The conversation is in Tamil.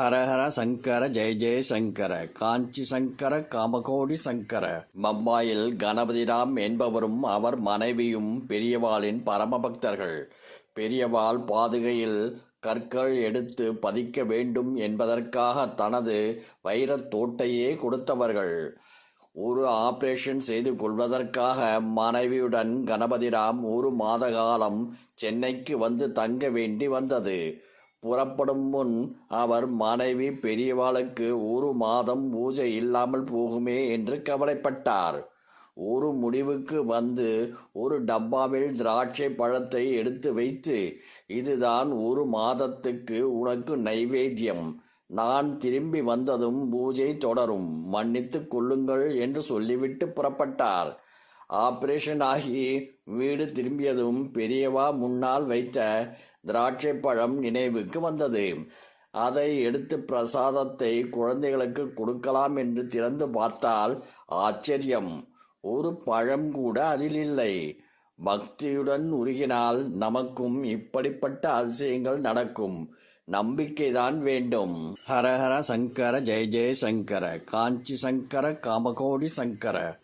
ஹரஹர சங்கர ஜெய ஜெய சங்கர காஞ்சி சங்கர காமகோடி சங்கர. பம்பாயில் கணபதிராம் என்பவரும் அவர் மனைவியும் பெரியவாளின் பரமபக்தர்கள். பெரியவாள் பாதுகையில் கற்கள் எடுத்து பதிக்க வேண்டும் என்பதற்காக தனது வைரத் தோட்டையே கொடுத்தவர்கள். ஒரு ஆபரேஷன் செய்து கொள்வதற்காக மனைவியுடன் கணபதிராம் ஒரு மாத காலம் சென்னைக்கு வந்து தங்க வேண்டி வந்தது. புறப்படும் முன் அவர் மனைவி பெரியவாளுக்கு ஒரு மாதம் பூஜை இல்லாமல் போகுமே என்று கவலைப்பட்டார். ஒரு முடிவுக்கு வந்து ஒரு டப்பாவில் திராட்சை பழத்தை எடுத்து வைத்து இதுதான் ஒரு மாதத்துக்கு உனக்கு நைவேத்தியம். நான் திரும்பி வந்ததும் பூஜை தொடரும். மன்னித்துக் கொள்ளுங்கள் என்று சொல்லிவிட்டு புறப்பட்டார். ஆபரேஷன் ஆகி வீடு திரும்பியதும் பெரியவா முன்னால் வைத்த திராட்சை பழம் நினைவுக்கு வந்தது. அதை எடுத்து பிரசாதத்தை குழந்தைகளுக்கு கொடுக்கலாம் என்று திறந்து பார்த்தால் ஆச்சரியம். ஒரு பழம் கூட அதில் இல்லை. பக்தியுடன் உருகினால் நமக்கும் இப்படிப்பட்ட அதிசயங்கள் நடக்கும். நம்பிக்கைதான் வேண்டும். ஹரஹர சங்கர ஜெய ஜெய சங்கர காஞ்சி சங்கர காமகோடி சங்கர.